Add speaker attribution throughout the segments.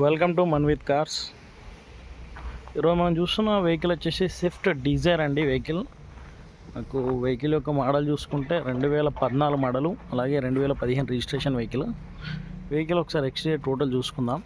Speaker 1: Welcome to man with cars ఈరోజు మనం చూస్తున్న వెహికల్ వచ్చేసి స్విఫ్ట్ డిజైర్ అండి వెహికల్ నాకు వెహికల్ యొక్క మోడల్ చూసుకుంటే రెండు వేల పద్నాలుగు మోడలు అలాగే రెండు వేల పదిహేను రిజిస్ట్రేషన్ వెహికల్ వెహికల్ ఒకసారి ఎక్స్టీరియర్ టోటల్ చూసుకుందాం.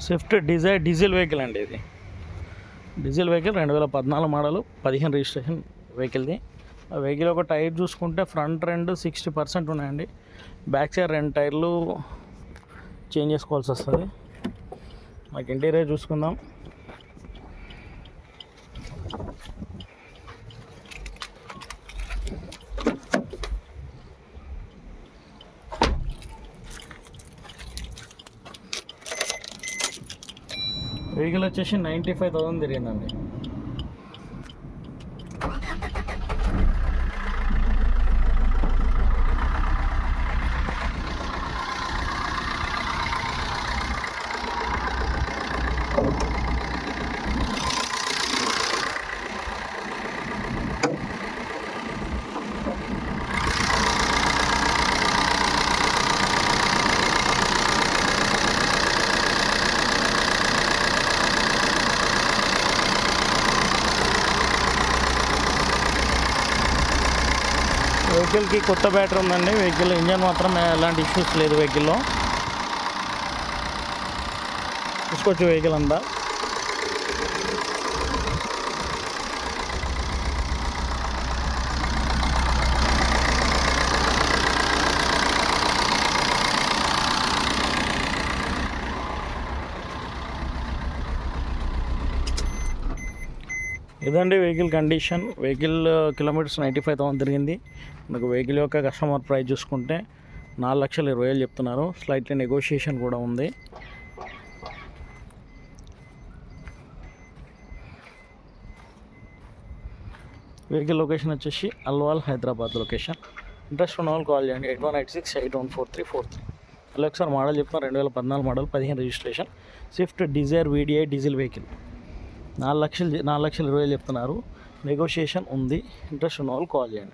Speaker 1: స్విఫ్ట్ డిజైర్ డీజిల్ వెహికల్ అండి ఇది. డీజిల్ వెహికల్ రెండు వేల పద్నాలుగు మోడలు పదిహేను రిజిస్ట్రేషన్ వెహికల్ది. ఆ వెహికల్ ఒక టైర్ చూసుకుంటే ఫ్రంట్ రెండు సిక్స్టీ పర్సెంట్ ఉన్నాయండి. బ్యాక్ సైడ్ రెండు టైర్లు చేంజ్ చేసుకోవాల్సి వస్తుంది. మాకు ఇంటీరియర్ చూసుకుందాం. వెహికల్ వచ్చేసి నైంటీ ఫైవ్ థౌసండ్ తిరిగిందండి. వెహికల్కి కొత్త బ్యాటరీ ఉందండి. వెహికల్ ఇంజన్ మాత్రం ఎలాంటి ఇష్యూస్ లేదు వెహికల్లో. చూసుకోవచ్చు వెహికల్ అంతా. ఇదండి vehicle condition. Vehicle kilometres ninety five thousand తిరిగింది. మనకు వెహికల్ యొక్క కస్టమర్ ప్రైస్ చూసుకుంటే నాలుగు లక్షల ఇరవై వేలు చెప్తున్నారు. స్లైట్లీ నెగోషియేషన్ కూడా ఉంది. వెహికల్ లొకేషన్ వచ్చేసి అల్వాల్ హైదరాబాద్ లొకేషన్ ఇంట్రెస్ట్ ఉన్న వాళ్ళు కాల్ చేయండి. Eight one eight six eight one four three four three. అలా ఒకసారి మోడల్ చెప్తాను రెండు వేల పద్నాలుగు మోడల్ పదిహేను registration Swift Dzire VDI diesel vehicle నాలుగు లక్షలు నాలుగు లక్షలు ఇరవై వేలు చెప్తున్నారు. నెగోషియేషన్ ఉంది. ఇంట్రెస్ట్ ఉన్న వాళ్ళు కాల్ చేయండి.